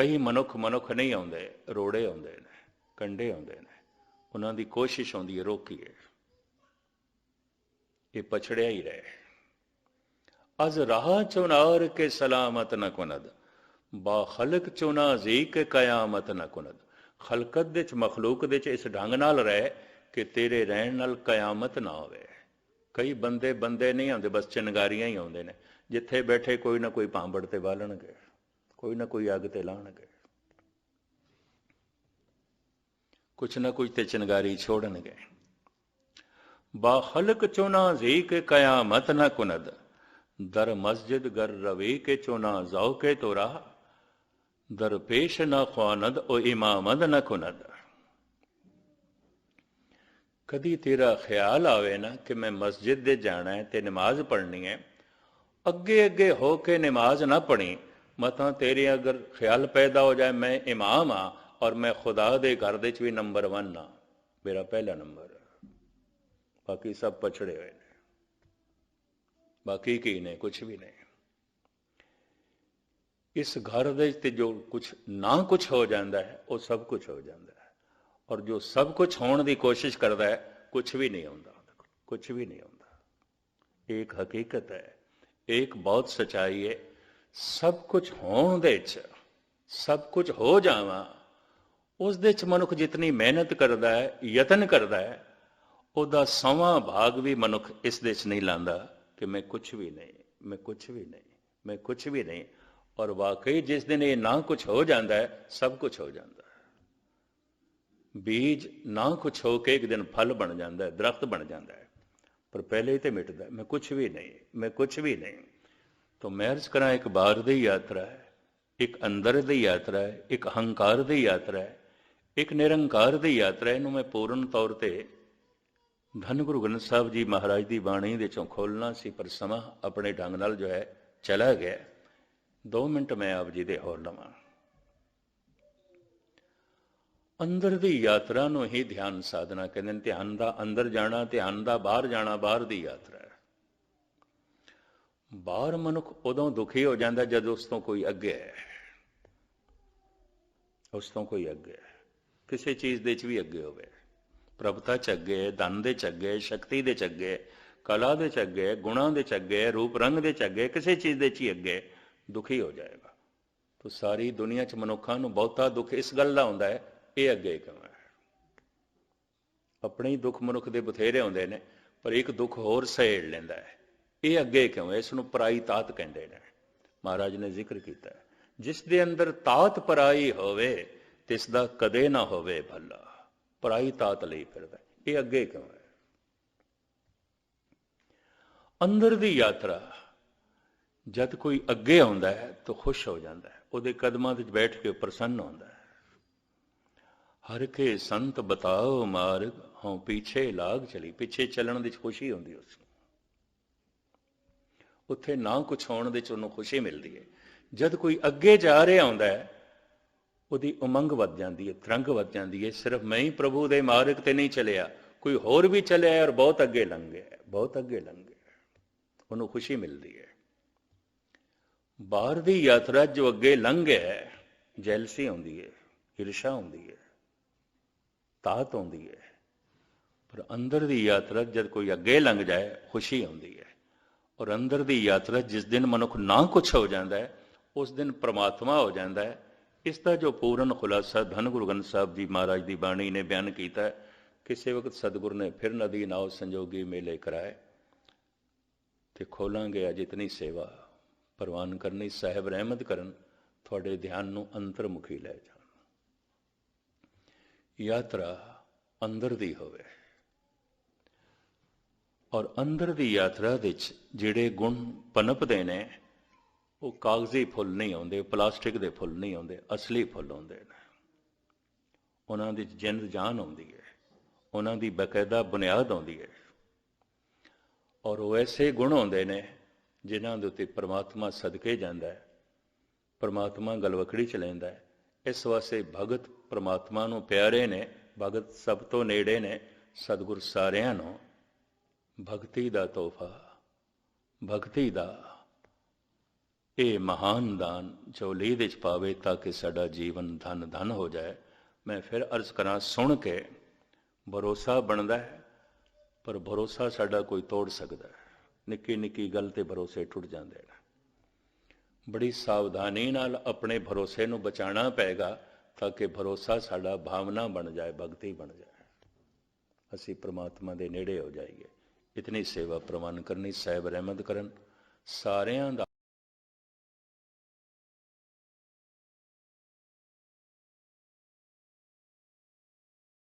ਕਈ ਮਨੁੱਖ ਮਨੁੱਖ ਨਹੀਂ ਆਉਂਦੇ, ਰੋੜੇ ਆਉਂਦੇ ਨੇ, ਕੰਡੇ ਆਉਂਦੇ ਨੇ। ਉਹਨਾਂ ਦੀ ਕੋਸ਼ਿਸ਼ ਹੁੰਦੀ ਹੈ, ਰੋਕੀਏ। ਇਹ ਪਛੜਿਆ ਹੀ ਰਹੇ। ਅਜ਼ ਰਾਹ ਚੁਨਾਰ ਕੇ ਸਲਾਮਤ ਨ ਕੁਨਦ, ਬਾ ਖਲਕ ਚੁਨਾ ਜ਼ੀ ਕੇ ਕਿਆਮਤ ਨ ਕੁਨਦ। ਖਲਕਤ ਦੇ ਚ, ਮਖਲੂਕ ਦੇ ਚ ਇਸ ਢੰਗ ਨਾਲ ਰਹਿ ਕਿ ਤੇਰੇ ਰਹਿਣ ਨਾਲ ਕਿਆਮਤ ਨਾ ਹੋਵੇ। ਕਈ ਬੰਦੇ ਬੰਦੇ ਨਹੀਂ ਆਉਂਦੇ, ਬਸ ਚਨਗਾਰੀਆਂ ਹੀ ਆਉਂਦੇ ਨੇ। ਜਿੱਥੇ ਬੈਠੇ ਕੋਈ ਨਾ ਕੋਈ ਭਾਂਬੜ ਤੇ ਬਾਲਣਗੇ। ਕੋਈ ਨਾ ਕੋਈ ਅੱਗ ਤੇ ਲਾਣਗੇ ਕੁਛ ਨਾ ਕੁਛ ਤੇ ਚਨਗਾਰੀ ਛੋੜਨਗੇ। ਬਾ ਖਲਕ ਚੁਨਾ ਜ਼ੀ ਕੇ ਕਿਆਮਤ ਨ ਕੁਨਦ, ਦਰ ਮਸਜਿਦ ਗਰ ਰਵੇ ਕੇ ਚੁਨਾ ਜਾਓ ਕੇ ਤੋਰਾ, ਦਰ ਪੇਸ਼ ਨਾ ਖਵਾਨਦ ਓ ਇਮਾਮਦ ਨਾ ਕੁਨਦ। ਕਦੀ ਤੇਰਾ ਖਿਆਲ ਆਵੇ ਨਾ ਕਿ ਮੈਂ ਮਸਜਿਦ ਦੇ ਜਾਣਾ ਹੈ ਤੇ ਨਮਾਜ਼ ਪੜ੍ਹਨੀ ਹੈ, ਅੱਗੇ ਅੱਗੇ ਹੋ ਕੇ ਨਮਾਜ਼ ਨਾ ਪੜ੍ਹੀ ਮਤਾਂ ਤੇਰੇ ਅਗਰ ਖਿਆਲ ਪੈਦਾ ਹੋ ਜਾਏ, ਮੈਂ ਇਮਾਮ ਆ ਔਰ ਮੈਂ ਖੁਦਾ ਦੇ ਘਰ ਦੇ ਚ ਵੀ ਨੰਬਰ 1 ਆ ਮੇਰਾ ਪਹਿਲਾ ਨੰਬਰ ਬਾਕੀ ਸਭ ਪਛੜੇ ਹੋਏ ਨੇ। ਬਾਕੀ ਕੀ ਨੇ ਕੁਝ ਵੀ ਨਹੀਂ। ਇਸ ਘਰ ਦੇ ਤੇ ਜੋ ਕੁਝ ਨਾ ਕੁਝ ਹੋ ਜਾਂਦਾ ਹੈ, ਉਹ ਸਭ ਕੁਝ ਹੋ ਜਾਂਦਾ ਹੈ। ਔਰ ਜੋ ਸਭ ਕੁਝ ਹੋਣ ਦੀ ਕੋਸ਼ਿਸ਼ ਕਰਦਾ ਹੈ ਕੁਝ ਵੀ ਨਹੀਂ ਹੁੰਦਾ ਕੁਝ ਵੀ ਨਹੀਂ ਹੁੰਦਾ ਇੱਕ ਹਕੀਕਤ ਹੈ, ਇੱਕ ਬਹੁਤ ਸਚਾਈ ਹੈ ਸਭ ਕੁਝ ਹੋਣ ਦੇ ਚ ਸਭ ਕੁਝ ਹੋ ਜਾਵਾਂ, ਉਸ ਦੇ ਚ ਮਨੁੱਖ ਜਿਤਨੀ ਮਿਹਨਤ ਕਰਦਾ ਹੈ, ਯਤਨ ਕਰਦਾ ਹੈ, ਉਹਦਾ ਸਮਾਂ ਭਾਗ ਵੀ ਮਨੁੱਖ ਇਸ ਦੇ ਚ ਨਹੀਂ ਲਾਂਦਾ ਕਿ ਮੈਂ ਕੁਝ ਵੀ ਨਹੀਂ, ਮੈਂ ਕੁਝ ਵੀ ਨਹੀਂ, ਮੈਂ ਕੁਝ ਵੀ ਨਹੀਂ। ਔਰ ਵਾਕਈ ਜਿਸ ਦਿਨ ਇਹ ਨਾ ਕੁਝ ਹੋ ਜਾਂਦਾ ਹੈ, ਸਭ ਕੁਝ ਹੋ ਜਾਂਦਾ ਹੈ। ਬੀਜ ਨਾ ਕੁਝ ਹੋ ਕੇ ਇੱਕ ਦਿਨ ਫਲ ਬਣ ਜਾਂਦਾ ਹੈ, ਦਰਖਤ ਬਣ ਜਾਂਦਾ ਹੈ, ਪਰ ਪਹਿਲੇ ਹੀ ਤੇ ਮਿਟਦਾ ਮੈਂ ਕੁਝ ਵੀ ਨਹੀਂ, ਮੈਂ ਕੁਝ ਵੀ ਨਹੀਂ। ਤਾਂ ਮੈਂ ਅਰਜ਼ ਕਰਾਂ ਇੱਕ ਬਾਹਰ ਦੀ ਯਾਤਰਾ ਹੈ ਇੱਕ ਅੰਦਰ ਦੀ ਯਾਤਰਾ ਹੈ ਇੱਕ ਹੰਕਾਰ ਦੀ ਯਾਤਰਾ ਹੈ ਇੱਕ ਨਿਰੰਕਾਰ ਦੀ ਯਾਤਰਾ ਇਹਨੂੰ ਮੈਂ ਪੂਰਨ ਤੌਰ ਤੇ ਧੰਨ ਗੁਰੂ ਗ੍ਰੰਥ ਸਾਹਿਬ ਜੀ ਮਹਾਰਾਜ ਦੀ ਬਾਣੀ ਦੇ ਚੋਂ ਖੋਲਣਾ ਸੀ ਪਰ ਸਮਾਂ ਆਪਣੇ ਢੰਗ ਨਾਲ ਜੋ ਹੈ ਚਲਾ ਗਿਆ 2 ਮਿੰਟ ਮੈਂ ਆਪ ਜੀ ਦੇ ਹੋਰ ਲਵਾਂ ਅੰਦਰ ਦੀ ਯਾਤਰਾ ਨੂੰ ਹੀ ਧਿਆਨ ਸਾਧਨਾ ਕਹਿੰਦੇ ਨੇ ਧਿਆਨ ਦਾ ਅੰਦਰ ਜਾਣਾ ਧਿਆਨ ਦਾ ਬਾਹਰ ਜਾਣਾ ਬਾਹਰ ਦੀ ਯਾਤਰਾ ਬਾਹਰ ਮਨੁੱਖ ਉਦੋਂ ਦੁਖੀ ਹੋ ਜਾਂਦਾ ਜਦ ਉਸ ਤੋਂ ਕੋਈ ਅੱਗੇ ਹੈ। ਉਸ ਤੋਂ ਕੋਈ ਅੱਗੇ ਹੈ। ਕਿਸੇ ਚੀਜ਼ ਦੇ ਚ ਵੀ ਅੱਗੇ ਹੋਵੇ। ਪ੍ਰਭਤਾ ਚ ਅੱਗੇ ਧਨ ਦੇ ਚ ਅੱਗੇ ਸ਼ਕਤੀ ਦੇ ਚ ਅੱਗੇ ਕਲਾ ਦੇ ਚ ਅੱਗੇ ਗੁਣਾਂ ਦੇ ਚ ਅੱਗੇ ਰੂਪ ਰੰਗ ਦੇ ਚ ਅੱਗੇ ਕਿਸੇ ਚੀਜ਼ ਦੇ ਚ ਹੀ ਅੱਗੇ ਦੁਖੀ ਹੋ ਜਾਏਗਾ। ਤਾਂ ਸਾਰੀ ਦੁਨੀਆ ਚ ਮਨੁੱਖਾਂ ਨੂੰ ਬਹੁਤਾ ਦੁੱਖ ਇਸ ਗੱਲ ਦਾ ਹੁੰਦਾ ਹੈ, ਇਹ ਅੱਗੇ ਕਿਉਂ ਹੈ? ਆਪਣੇ ਹੀ ਦੁੱਖ ਮਨੁੱਖ ਦੇ ਬਥੇਰੇ ਹੁੰਦੇ ਨੇ, ਪਰ ਇੱਕ ਦੁੱਖ ਹੋਰ ਸਹਿੜ ਲੈਂਦਾ ਹੈ। ਇਹ ਅੱਗੇ ਕਿਉਂ? ਹੈ ਇਸ ਨੂੰ ਪਰਾਈ ਤਾਤ ਕਹਿੰਦੇ ਨੇ। ਮਹਾਰਾਜ ਨੇ ਜ਼ਿਕਰ ਕੀਤਾ। ਹੈ ਜਿਸ ਦੇ ਅੰਦਰ ਤਾਤ ਪਰਾਈ ਹੋਵੇ, ਤਿਸ ਦਾ ਕਦੇ ਨਾ ਹੋਵੇ ਭੱਲਾ। ਪਰਾਈ ਤਾਤ ਲਈ ਫਿਰਦਾ ਇਹ ਅੱਗੇ ਕਿਉਂ ਹੈ? ਅੰਦਰ ਦੀ ਯਾਤਰਾ, ਜਦ ਕੋਈ ਅੱਗੇ ਆਉਂਦਾ ਹੈ, ਤਾਂ ਖੁਸ਼ ਹੋ ਜਾਂਦਾ ਹੈ। ਉਹਦੇ ਕਦਮਾਂ ਵਿੱਚ ਬੈਠ ਕੇ ਪ੍ਰਸੰਨ ਹੁੰਦਾ ਹੈ। ਹਰ ਕੇ ਸੰਤ ਬਤਾਓ ਮਾਰਗ, ਹਉ ਪਿੱਛੇ ਲਾਗ ਚਲੀ। ਪਿੱਛੇ ਚੱਲਣ ਦੀ ਖੁਸ਼ੀ ਹੁੰਦੀ ਉਸ ਨੂੰ। ਉੱਥੇ ਨਾ ਕੁਛ ਹੋਣ ਦੇ ਚ ਉਹਨੂੰ ਖੁਸ਼ੀ ਮਿਲਦੀ ਹੈ। ਜਦ ਕੋਈ ਅੱਗੇ ਜਾ ਰਿਹਾ ਹੁੰਦਾ ਹੈ, ਉਹਦੀ ਉਮੰਗ ਵੱਧ ਜਾਂਦੀ ਹੈ, ਤਰੰਗ ਵੱਧ ਜਾਂਦੀ ਹੈ। ਸਿਰਫ ਮੈਂ ਹੀ ਪ੍ਰਭੂ ਦੇ ਮਾਰਗ ਤੇ ਨਹੀਂ ਚੱਲਿਆ, ਕੋਈ ਹੋਰ ਵੀ ਚੱਲਿਆ ਔਰ ਬਹੁਤ ਅੱਗੇ ਲੰਘ ਗਿਆ ਬਹੁਤ ਅੱਗੇ ਲੰਘ ਗਿਆ ਉਹਨੂੰ ਖੁਸ਼ੀ ਮਿਲਦੀ ਹੈ। ਬਾਹਰ ਦੀ ਯਾਤਰਾ ਜੋ ਅੱਗੇ ਲੰਘ ਗਿਆ ਜੈਲਸੀ ਆਉਂਦੀ ਹੈ, ਈਰਸ਼ਾ ਆਉਂਦੀ ਹੈ, ਤਾਤ ਆਉਂਦੀ ਹੈ। ਪਰ ਅੰਦਰ ਦੀ ਯਾਤਰਾ ਜਦ ਕੋਈ ਅੱਗੇ ਲੰਘ ਜਾਏ, ਖੁਸ਼ੀ ਆਉਂਦੀ ਹੈ। ਔਰ ਅੰਦਰ ਦੀ ਯਾਤਰਾ ਜਿਸ ਦਿਨ ਮਨੁੱਖ ਨਾ ਕੁਛ ਹੋ ਜਾਂਦਾ ਹੈ, ਉਸ ਦਿਨ ਪ੍ਰਮਾਤਮਾ ਹੋ ਜਾਂਦਾ ਹੈ। ਇਸ ਦਾ ਜੋ ਪੂਰਨ ਖੁਲਾਸਾ ਧੰਨ ਗੁਰੂ ਗ੍ਰੰਥ ਸਾਹਿਬ ਜੀ ਮਹਾਰਾਜ ਦੀ ਬਾਣੀ ਨੇ ਬਿਆਨ ਕੀਤਾ ਹੈ ਕਿਸੇ ਵਕਤ ਸਤਿਗੁਰ ਨੇ ਫਿਰ ਨਦੀ ਨਾਉ ਸੰਜੋਗੀ ਮੇਲੇ ਕਰਾਏ ਤੇ ਖੋਲਾਂਗੇ ਅਜ ਇਤਨੀ ਸੇਵਾ, ਪ੍ਰਵਾਨ ਕਰਨੀ, ਸਾਹਿਬ ਰਹਿਮਤ ਕਰਨ, ਤੁਹਾਡੇ ਧਿਆਨ ਨੂੰ ਅੰਤਰਮੁਖੀ ਲੈ ਜਾਣ। ਯਾਤਰਾ ਅੰਦਰ ਦੀ ਹੋਵੇ। ਔਰ ਅੰਦਰ ਦੀ ਯਾਤਰਾ ਵਿੱਚ ਜਿਹੜੇ ਗੁਣ ਪਨਪਦੇ ਨੇ, ਉਹ ਕਾਗਜ਼ੀ ਫੁੱਲ ਨਹੀਂ ਆਉਂਦੇ ਪਲਾਸਟਿਕ ਦੇ ਫੁੱਲ ਨਹੀਂ ਆਉਂਦੇ, ਅਸਲੀ ਫੁੱਲ ਆਉਂਦੇ ਨੇ। ਉਹਨਾਂ ਦੀ ਜਿੰਦ ਜਾਨ ਆਉਂਦੀ ਹੈ, ਉਹਨਾਂ ਦੀ ਬਕਾਇਦਾ ਬੁਨਿਆਦ ਆਉਂਦੀ ਹੈ। ਔਰ ਉਹ ਐਸੇ ਗੁਣ ਆਉਂਦੇ ਨੇ ਜਿਨ੍ਹਾਂ ਦੇ ਉੱਤੇ ਪ੍ਰਮਾਤਮਾ ਸਦਕੇ ਜਾਂਦਾ ਹੈ, ਪ੍ਰਮਾਤਮਾ ਗਲਵਕੜੀ ਚ ਲੈਂਦਾ ਹੈ। ਇਸ ਵਾਸਤੇ ਭਗਤ ਪ੍ਰਮਾਤਮਾ ਨੂੰ ਪਿਆਰੇ ਨੇ, ਭਗਤ ਸਭ ਤੋਂ ਨੇੜੇ ਨੇ, ਸਤਿਗੁਰ ਸਾਰਿਆਂ ਨੂੰ। ਭਗਤੀ ਦਾ ਤੋਹਫਾ, ਭਗਤੀ ਦਾ। ਇਹ ਮਹਾਨ ਦਾਨ ਜੋ ਲੀਹ ਵਿੱਚ ਪਾਵੇ ਤਾਂ ਕਿ ਸਾਡਾ ਜੀਵਨ ਧਨ ਧਨ ਹੋ ਜਾਏ। ਮੈਂ ਫਿਰ ਅਰਜ਼ ਕਰਾਂ, ਸੁਣ ਕੇ ਭਰੋਸਾ ਬਣਦਾ ਹੈ, ਪਰ ਭਰੋਸਾ ਸਾਡਾ ਕੋਈ ਤੋੜ ਸਕਦਾ ਹੈ। ਨਿੱਕੀ ਨਿੱਕੀ ਗੱਲ ਤੇ ਭਰੋਸੇ ਟੁੱਟ ਜਾਂਦੇ ਨੇ। ਬੜੀ ਸਾਵਧਾਨੀ ਨਾਲ ਆਪਣੇ ਭਰੋਸੇ ਨੂੰ ਬਚਾਉਣਾ ਪਏਗਾ ਤਾਂ ਕਿ ਭਰੋਸਾ ਸਾਡਾ ਭਾਵਨਾ ਬਣ ਜਾਏ, ਭਗਤੀ ਬਣ ਜਾਏ। ਅਸੀਂ ਪ੍ਰਮਾਤਮਾ ਦੇ ਨੇੜੇ ਹੋ ਜਾਈਏ। ਇਤਨੀ ਸੇਵਾ ਪ੍ਰਵਾਨ ਕਰਨੀ ਸਾਹਿਬ ਰਹਿਮਤ ਕਰਨ ਸਾਰਿਆਂ ਦਾ